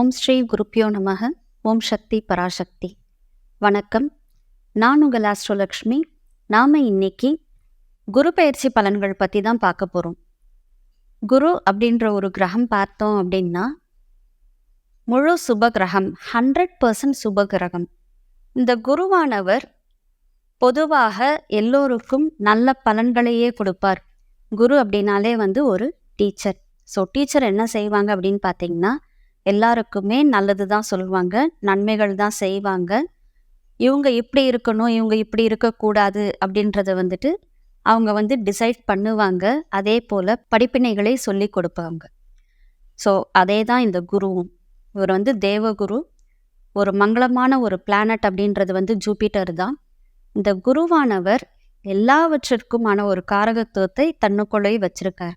ஓம் ஸ்ரீ குருப்பியோ நமக. ஓம் சக்தி பராசக்தி. வணக்கம். நான் உங்கள் ஆஸ்ட்ரோலக்ஷ்மி. நாம் இன்னைக்கு குரு பயிற்சி பலன்கள் பற்றி தான் பார்க்க போகிறோம் குரு அப்படின்ற ஒரு கிரகம் பார்த்தோம் அப்படின்னா முழு சுப கிரகம் ஹண்ட்ரட் பர்சன்ட் சுப கிரகம். இந்த குருவானவர் பொதுவாக எல்லோருக்கும் நல்ல பலன்களையே கொடுப்பார். குரு அப்படின்னாலே வந்து ஒரு டீச்சர். ஸோ டீச்சர் என்ன செய்வாங்க அப்படின்னு பார்த்தீங்கன்னா எல்லாருக்குமே நல்லது தான் சொல்லுவாங்க நன்மைகள் தான் செய்வாங்க. இவங்க இப்படி இருக்கணும் இவங்க இப்படி இருக்கக்கூடாது அப்படின்றத வந்துட்டு அவங்க வந்து டிசைட் பண்ணுவாங்க. அதே போல் படிப்பினைகளை சொல்லி கொடுப்பாங்க. ஸோ அதே தான் இந்த குருவும். இவர் வந்து தேவகுரு. ஒரு மங்களமான ஒரு பிளானட் அப்படின்றது வந்து ஜூபிட்டர் தான். இந்த குருவானவர் எல்லாவற்றிற்குமான ஒரு காரகத்துவத்தை தன்னுக்குள்ளே வச்சிருக்கார்.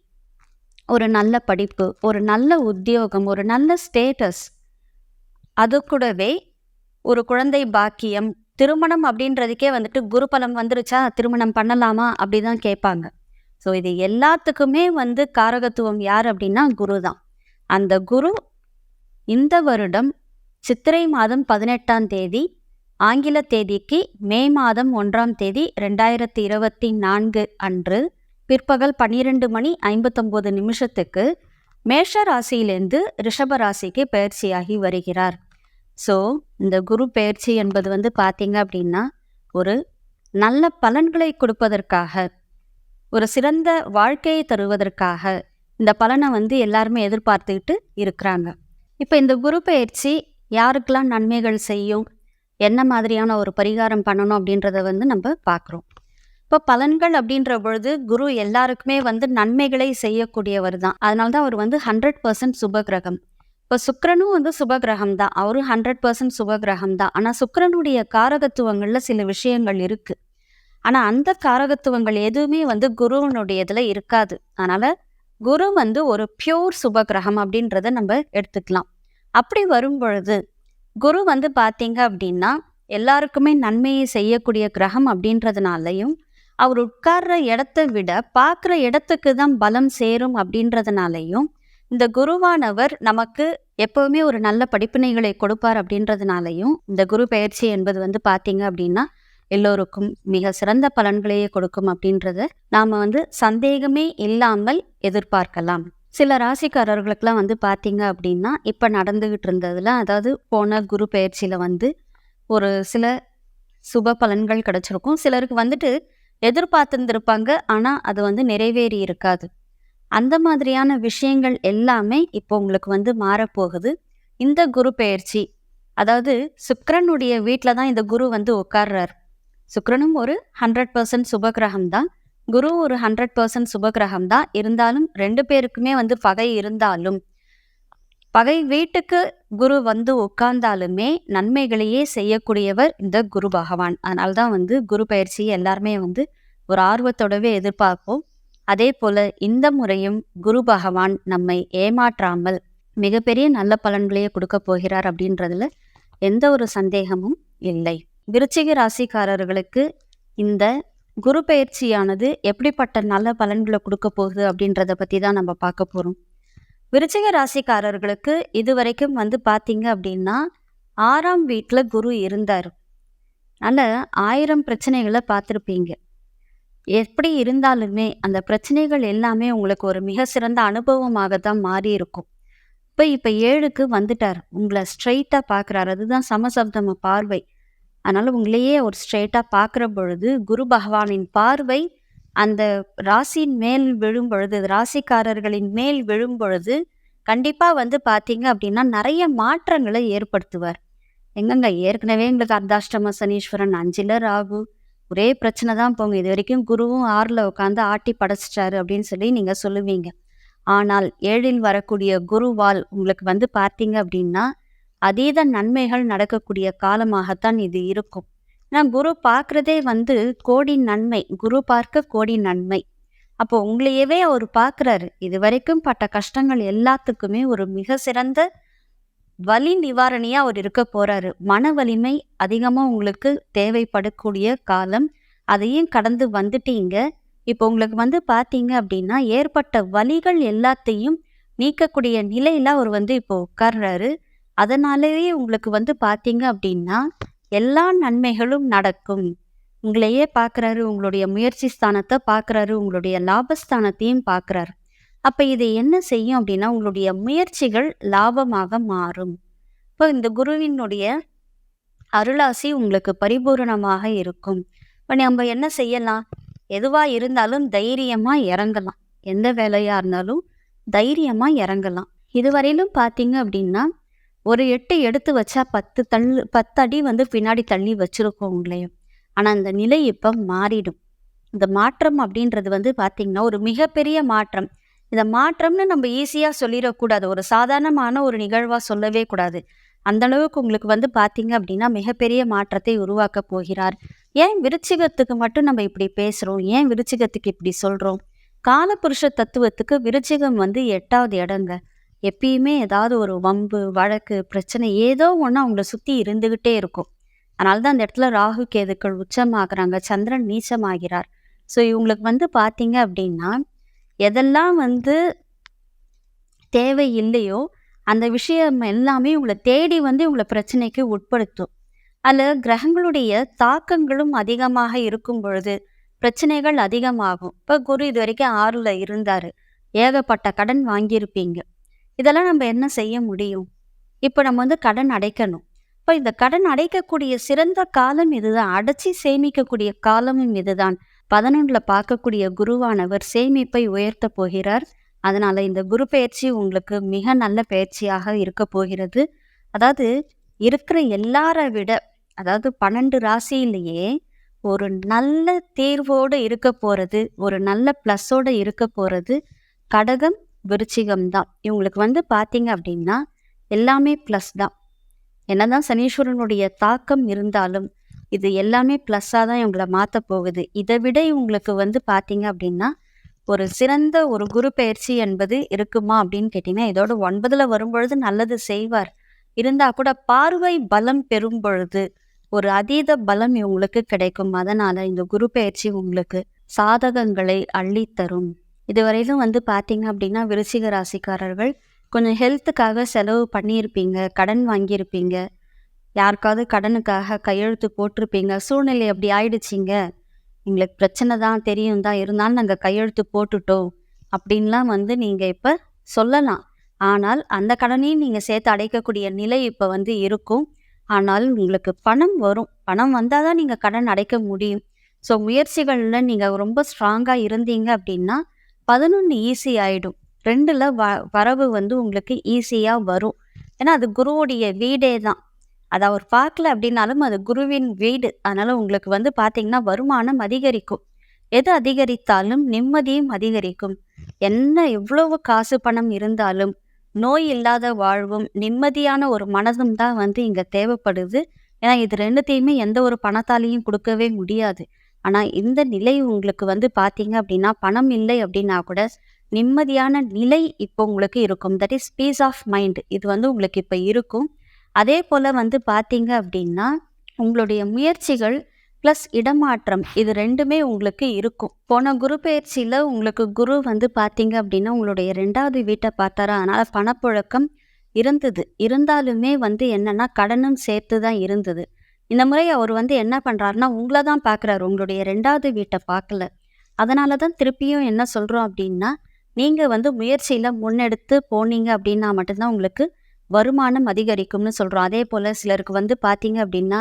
ஒரு நல்ல படிப்பு ஒரு நல்ல உத்தியோகம் ஒரு நல்ல ஸ்டேட்டஸ் அது கூடவே ஒரு குழந்தை பாக்கியம் திருமணம் அப்படின்றதுக்கே வந்துட்டு குருபலம் வந்துருச்சா திருமணம் பண்ணலாமா அப்படி தான் கேட்பாங்க. ஸோ இது எல்லாத்துக்குமே வந்து காரகத்துவம் யார் அப்படின்னா குரு தான். அந்த குரு இந்த வருடம் சித்திரை மாதம் பதினெட்டாம் தேதி ஆங்கில தேதிக்கு மே மாதம் ஒன்றாம் தேதி ரெண்டாயிரத்தி இருபத்தி நான்கு அன்று பிற்பகல் பன்னிரெண்டு மணி ஐம்பத்தொம்போது நிமிஷத்துக்கு மேஷ ராசியிலிருந்து ரிஷப ராசிக்கு பயிற்சியாகி வருகிறார். ஸோ இந்த குரு பயிற்சி என்பது வந்து பார்த்தீங்க அப்படின்னா ஒரு நல்ல பலன்களை கொடுப்பதற்காக ஒரு சிறந்த வாழ்க்கையை தருவதற்காக இந்த பலனை வந்து எல்லாருமே எதிர்பார்த்துக்கிட்டு இருக்கிறாங்க. இப்போ இந்த குரு பயிற்சி யாருக்கெல்லாம் நன்மைகள் செய்யும் என்ன மாதிரியான ஒரு பரிகாரம் பண்ணணும் அப்படின்றத வந்து நம்ம பார்க்குறோம் இப்போ பலன்கள் அப்படின்ற பொழுது குரு எல்லாருக்குமே வந்து நன்மைகளை செய்யக்கூடியவர் தான். அதனால தான் அவர் வந்து ஹண்ட்ரட் பர்சன்ட் சுபகிரகம். இப்போ சுக்கரனும் வந்து சுப கிரகம் தான். அவரும் ஹண்ட்ரட் பர்சன்ட் சுபகிரகம் தான். ஆனால் சுக்கரனுடைய காரகத்துவங்களில் சில விஷயங்கள் இருக்கு. ஆனால் அந்த காரகத்துவங்கள் எதுவுமே வந்து குருவனுடைய இதில் இருக்காது. அதனால குரு வந்து ஒரு பியூர் சுப கிரகம் அப்படின்றத நம்ம எடுத்துக்கலாம். அப்படி வரும் பொழுது குரு வந்து பார்த்தீங்க அப்படின்னா எல்லாருக்குமே நன்மையை செய்யக்கூடிய கிரகம் அப்படின்றதுனாலையும் அவர் உட்கார்ற இடத்த விட பார்க்குற இடத்துக்கு தான் பலம் சேரும் அப்படின்றதுனாலையும் இந்த குருவானவர் நமக்கு எப்பவுமே ஒரு நல்ல படிப்பினைகளை கொடுப்பார் அப்படின்றதுனாலையும் இந்த குரு பயிற்சி என்பது வந்து பார்த்தீங்க அப்படின்னா எல்லோருக்கும் மிக சிறந்த பலன்களையே கொடுக்கும் அப்படின்றத நாம் வந்து சந்தேகமே இல்லாமல் எதிர்பார்க்கலாம். சில ராசிக்காரர்களுக்கெல்லாம் வந்து பார்த்தீங்க அப்படின்னா இப்போ நடந்துகிட்டு இருந்ததில் அதாவது போன குரு பயிற்சியில் வந்து ஒரு சில சுப பலன்கள் கிடச்சிருக்கும். சிலருக்கு வந்துட்டு எதிர்பார்த்துருந்துருப்பாங்க. ஆனால் அது வந்து நிறைவேறி இருக்காது. அந்த மாதிரியான விஷயங்கள் எல்லாமே இப்போ உங்களுக்கு வந்து மாறப்போகுது. இந்த குரு பெயர்ச்சி அதாவது சுக்கரனுடைய வீட்டில் தான் இந்த குரு வந்து உட்கார்றார். சுக்கரனும் ஒரு ஹண்ட்ரட் பர்சன்ட் சுபகிரகம் தான். குரு ஒரு ஹண்ட்ரட் பர்சன்ட் சுபகிரகம் தான். இருந்தாலும் ரெண்டு பேருக்குமே வந்து பகை இருந்தாலும் பகை வீட்டுக்கு குரு வந்து உட்கார்ந்தாலுமே நன்மைகளையே செய்யக்கூடியவர் இந்த குரு பகவான். அதனால தான் வந்து குரு பயிற்சியை எல்லாருமே வந்து ஒரு ஆர்வத்தோடவே எதிர்பார்ப்போம். அதே போல இந்த முறையும் குரு பகவான் நம்மை ஏமாற்றாமல் மிகப்பெரிய நல்ல பலன்களையே கொடுக்க போகிறார் அப்படின்றதுல எந்த ஒரு சந்தேகமும் இல்லை. விருச்சிக ராசிக்காரர்களுக்கு இந்த குரு பயிற்சியானது எப்படிப்பட்ட நல்ல பலன்களை கொடுக்க போகுது அப்படின்றத பற்றி தான் நம்ம பார்க்க போகிறோம் விருச்சிக ராசிக்காரர்களுக்கு இது வரைக்கும் வந்து பார்த்தீங்க அப்படின்னா ஆறாம் வீட்டில் குரு இருந்தார். அதனால் ஆயிரம் பிரச்சனைகளை பார்த்துருப்பீங்க. எப்படி இருந்தாலுமே அந்த பிரச்சனைகள் எல்லாமே உங்களுக்கு ஒரு மிக சிறந்த அனுபவமாக தான் மாறி இருக்கும் இப்போ இப்போ ஏழுக்கு வந்துட்டார். உங்களை ஸ்ட்ரெயிட்டாக பார்க்குறாரு. அதுதான் சமசப்தம பார்வை. அதனால் உங்களையே ஒரு ஸ்ட்ரெயிட்டாக பார்க்குற பொழுது குரு பகவானின் பார்வை அந்த ராசியின் மேல் விழும் பொழுது ராசிக்காரர்களின் மேல் விழும் பொழுது கண்டிப்பாக வந்து பார்த்தீங்க அப்படின்னா நிறைய மாற்றங்களை ஏற்படுத்துவார். எங்கங்க? ஏற்கனவே எங்களுக்கு அர்த்தாஷ்டம சனீஸ்வரன் அஞ்சில் ராகு. ஒரே பிரச்சனை தான் போங்க. இது வரைக்கும் குருவும் ஆறில் உட்காந்து ஆட்டி படைச்சிட்டாரு அப்படின்னு சொல்லி நீங்கள் சொல்லுவீங்க. ஆனால் ஏழில் வரக்கூடிய குருவால் உங்களுக்கு வந்து பார்த்தீங்க அப்படின்னா அதீத நன்மைகள் நடக்கக்கூடிய காலமாகத்தான் இது இருக்கும். நான் குரு பார்க்குறதே வந்து கோடி நன்மை. குரு பார்க்க கோடி நன்மை. அப்போ உங்களையவே அவர் பார்க்குறாரு. இது வரைக்கும் பட்ட கஷ்டங்கள் எல்லாத்துக்குமே ஒரு மிக சிறந்த வலி நிவாரணியாக அவர் இருக்க போகிறாரு மன வலிமை அதிகமாக உங்களுக்கு தேவைப்படக்கூடிய காலம். அதையும் கடந்து வந்துட்டீங்க. இப்போ உங்களுக்கு வந்து பார்த்தீங்க அப்படின்னா ஏற்பட்ட வலிகள் எல்லாத்தையும் நீக்கக்கூடிய நிலையில் அவர் வந்து இப்போ உட்கார்றாரு. அதனாலேயே உங்களுக்கு வந்து பார்த்தீங்க அப்படின்னா எல்லா நன்மைகளும் நடக்கும். உங்களையே பார்க்குறாரு உங்களுடைய முயற்சி ஸ்தானத்தை பார்க்குறாரு உங்களுடைய லாபஸ்தானத்தையும் பார்க்குறாரு. அப்போ இது என்ன செய்யும் அப்படின்னா உங்களுடைய முயற்சிகள் லாபமாக மாறும். இப்போ இந்த குருவினுடைய அருளாசி உங்களுக்கு பரிபூரணமாக இருக்கும். இப்போ நம்ம என்ன செய்யலாம்? எதுவாக இருந்தாலும் தைரியமாக இறங்கலாம். எந்த வேலையாக இருந்தாலும் தைரியமாக இறங்கலாம். இதுவரையிலும் பார்த்தீங்க அப்படின்னா ஒரு எட்டு எடுத்து வச்சா பத்து தள்ளு பத்து அடி வந்து பின்னாடி தள்ளி வச்சுருக்கோம் உங்களையும் ஆனால் அந்த நிலை இப்போ மாறிடும். இந்த மாற்றம் அப்படின்றது வந்து பார்த்திங்கன்னா ஒரு மிகப்பெரிய மாற்றம். இந்த மாற்றம்னு நம்ம ஈஸியாக சொல்லிடக்கூடாது. ஒரு சாதாரணமான ஒரு நிகழ்வாக சொல்லவே கூடாது. அந்த அளவுக்கு உங்களுக்கு வந்து பார்த்தீங்க அப்படின்னா மிகப்பெரிய மாற்றத்தை உருவாக்க போகிறார். ஏன் விருச்சிகத்துக்கு மட்டும் நம்ம இப்படி பேசுகிறோம் ஏன் விருச்சிகத்துக்கு இப்படி சொல்கிறோம் காலபுருஷ தத்துவத்துக்கு விருச்சிகம் வந்து எட்டாவது இடங்க. எப்பயுமே ஏதாவது ஒரு வம்பு வழக்கு பிரச்சனை ஏதோ ஒன்று அவங்கள சுற்றி இருந்துக்கிட்டே இருக்கும். அதனால தான் அந்த இடத்துல ராகு கேதுக்கள் உச்சமாகறாங்க. சந்திரன் நீச்சமாகிறார். ஸோ இவங்களுக்கு வந்து பார்த்தீங்க அப்படின்னா எதெல்லாம் வந்து தேவை இல்லையோ அந்த விஷயம் எல்லாமே இவங்களை தேடி வந்து இவங்களை பிரச்சனைக்கு உட்படுத்தும். அதில் கிரகங்களுடைய தாக்கங்களும் அதிகமாக இருக்கும் பொழுது பிரச்சனைகள் அதிகமாகும். இப்போ குரு இது வரைக்கும் ஆறில் இருந்தார். ஏகப்பட்ட கடன் வாங்கியிருப்பீங்க. இதெல்லாம் நம்ம என்ன செய்ய முடியும்? இப்போ நம்ம வந்து கடன் அடைக்கணும். இப்போ இந்த கடன் அடைக்கக்கூடிய சிறந்த காலம் இதுதான். அடைச்சி சேமிக்கக்கூடிய காலமும் இதுதான். பதினொன்றில் பார்க்கக்கூடிய குருவானவர் சேமிப்பை உயர்த்த போகிறார். அதனால் இந்த குரு பயிற்சி உங்களுக்கு மிக நல்ல பயிற்சியாக இருக்க போகிறது. அதாவது இருக்கிற எல்லாரை விட அதாவது பன்னெண்டு ராசியிலேயே ஒரு நல்ல தேர்வோடு இருக்க போகிறது ஒரு நல்ல ப்ளஸ்ஸோடு இருக்க போகிறது கடகம் விருச்சிகம் தான். இவங்களுக்கு வந்து பார்த்தீங்க அப்படின்னா எல்லாமே ப்ளஸ் தான். என்னதான் சனீஸ்வரனுடைய தாக்கம் இருந்தாலும் இது எல்லாமே ப்ளஸ்ஸாக தான் இவங்களை மாற்ற போகுது. இதை விட இவங்களுக்கு வந்து பார்த்தீங்க அப்படின்னா ஒரு சிறந்த ஒரு குரு பயிற்சி என்பது இருக்குமா அப்படின்னு கேட்டிங்கன்னா இதோட ஒன்பதில் வரும்பொழுது நல்லது செய்வார். இருந்தால் கூட பார்வை பலம் பெறும் பொழுது ஒரு அதீத பலம் இவங்களுக்கு கிடைக்கும். அதனால இந்த குரு பயிற்சி உங்களுக்கு சாதகங்களை அள்ளித்தரும். இதுவரையிலும் வந்து பார்த்தீங்க அப்படின்னா விருச்சிக ராசிக்காரர்கள் கொஞ்சம் ஹெல்த்துக்காக செலவு பண்ணியிருப்பீங்க கடன் வாங்கியிருப்பீங்க யாருக்காவது கடனுக்காக கையெழுத்து போட்டிருப்பீங்க சூழ்நிலை அப்படி ஆயிடுச்சிங்க. எங்களுக்கு பிரச்சனை தான் தெரியும் தான் இருந்தாலும் நாங்கள் கையெழுத்து போட்டுட்டோம் அப்படின்லாம் வந்து நீங்கள் இப்போ சொல்லலாம். ஆனால் அந்த கடனையும் நீங்கள் சேர்த்து அடைக்கக்கூடிய நிலை இப்போ வந்து இருக்கும். ஆனால் உங்களுக்கு பணம் வரும். பணம் வந்தால் தான் நீங்கள் கடன் அடைக்க முடியும். ஸோ முயற்சிகளில் நீங்கள் ரொம்ப ஸ்ட்ராங்காக இருந்தீங்க அப்படின்னா பதினொன்று ஈஸி ஆகிடும் ரெண்டில் வ வரவு வந்து உங்களுக்கு ஈஸியாக வரும். ஏன்னா அது குருவுடைய வீடே தான். அதை அவர் பார்க்கல அப்படின்னாலும் அது குருவின் வீடு. அதனால் உங்களுக்கு வந்து பார்த்தீங்கன்னா வருமானம் அதிகரிக்கும். எது அதிகரித்தாலும் நிம்மதியும் அதிகரிக்கும். என்ன எவ்வளவு காசு பணம் இருந்தாலும் நோய் இல்லாத வாழ்வும் நிம்மதியான ஒரு மனதும் தான் வந்து இங்கே தேவைப்படுது. ஏன்னா இது ரெண்டுத்தையுமே எந்த ஒரு பணத்தாலையும் கொடுக்கவே முடியாது. ஆனால் இந்த நிலை உங்களுக்கு வந்து பார்த்தீங்க அப்படின்னா பணம் இல்லை அப்படின்னா கூட நிம்மதியான நிலை இப்போ உங்களுக்கு இருக்கும். That is peace of mind இது வந்து உங்களுக்கு இப்போ இருக்கும். அதே போல் வந்து பார்த்தீங்க அப்படின்னா உங்களுடைய முயற்சிகள் ப்ளஸ் இடமாற்றம் இது ரெண்டுமே உங்களுக்கு இருக்கும். போன குரு பயிற்சியில் உங்களுக்கு குரு வந்து பார்த்தீங்க அப்படின்னா உங்களுடைய ரெண்டாவது வீட்டை பார்த்தாரா? அதனால் பணப்புழக்கம் இருந்தது. இருந்தாலுமே வந்து என்னென்னா கடனும் சேர்த்து தான் இருந்தது. இந்த முறை அவர் வந்து என்ன பண்ணுறாருன்னா உங்களை தான் பார்க்குறாரு உங்களுடைய ரெண்டாவது வீட்டை பார்க்கல அதனால தான் திருப்பியும் என்ன சொல்கிறோம் அப்படின்னா நீங்கள் வந்து முயற்சியில் முன்னெடுத்து போனீங்க அப்படின்னா மட்டும்தான் உங்களுக்கு வருமானம் அதிகரிக்கும்னு சொல்கிறோம் அதே போல் சிலருக்கு வந்து பார்த்தீங்க அப்படின்னா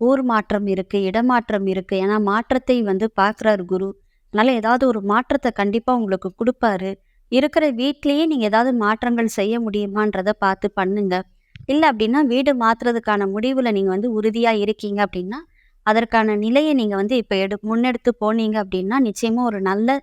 ஊர் மாற்றம் இருக்குது இடமாற்றம் இருக்குது ஏன்னா மாற்றத்தை வந்து பார்க்குறாரு குரு. அதனால் ஏதாவது ஒரு மாற்றத்தை கண்டிப்பாக உங்களுக்கு கொடுப்பாரு. இருக்கிற வீட்லேயே நீங்கள் ஏதாவது மாற்றங்கள் செய்ய முடியுமான்றதை பார்த்து பண்ணுங்கள் இல்லை அப்படின்னா வீடு மாற்றுறதுக்கான முடிவில் நீங்கள் வந்து உறுதியாக இருக்கீங்க அப்படின்னா அதற்கான நிலையை நீங்கள் வந்து இப்போ எடு முன்னெடுத்து போனீங்க அப்படின்னா நிச்சயமாக ஒரு நல்ல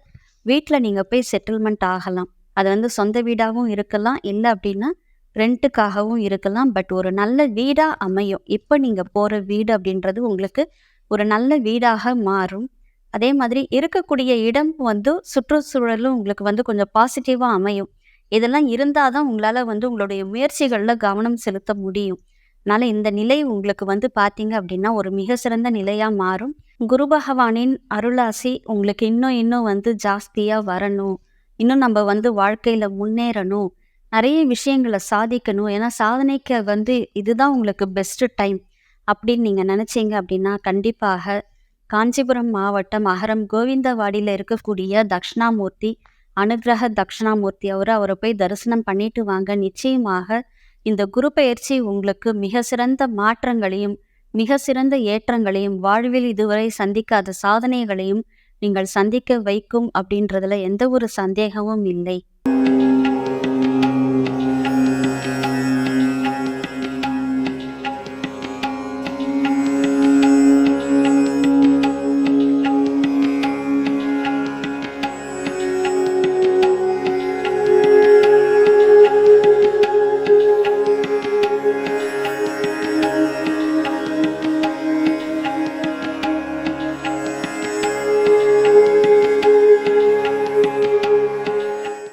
வீட்டில் நீங்கள் போய் செட்டில்மெண்ட் ஆகலாம். அது வந்து சொந்த வீடாகவும் இருக்கலாம். இல்லை அப்படின்னா ரெண்ட்டுக்காகவும் இருக்கலாம். பட் ஒரு நல்ல வீடாக அமையும். இப்போ நீங்கள் போகிற வீடு அப்படின்றது உங்களுக்கு ஒரு நல்ல வீடாக மாறும். அதே மாதிரி இருக்கக்கூடிய இடம் வந்து சுற்றுச்சூழலும் உங்களுக்கு வந்து கொஞ்சம் பாசிட்டிவாக அமையும். இதெல்லாம் இருந்தால் தான் உங்களால் வந்து உங்களுடைய முயற்சிகளில் கவனம் செலுத்த முடியும். அதனால் இந்த நிலை உங்களுக்கு வந்து பார்த்தீங்க அப்படின்னா ஒரு மிக சிறந்த நிலையாக மாறும். குரு பகவானின் அருளாசி உங்களுக்கு இன்னும் இன்னும் வந்து ஜாஸ்தியாக வரணும். இன்னும் நம்ம வந்து வாழ்க்கையில் முன்னேறணும். நிறைய விஷயங்களை சாதிக்கணும். ஏன்னா சாதனைக்கு வந்து இதுதான் உங்களுக்கு பெஸ்ட்டு டைம் அப்படின்னு நீங்கள் நினச்சிங்க அப்படின்னா கண்டிப்பாக. காஞ்சிபுரம் மாவட்டம் அகரம் கோவிந்தவாடியில் இருக்கக்கூடிய தக்ஷணாமூர்த்தி அனுகிரக தக்ஷணாமூர்த்தி அவர் அவரை போய் தரிசனம் பண்ணிட்டு வாங்க. நிச்சயமாக இந்த குரு பயிற்சி உங்களுக்கு மிக சிறந்த மாற்றங்களையும் மிக சிறந்த ஏற்றங்களையும் வாழ்வில் இதுவரை சந்திக்காத சாதனைகளையும் நீங்கள் சந்திக்க வைக்கும் அப்படின்றதுல எந்த ஒரு சந்தேகமும் இல்லை.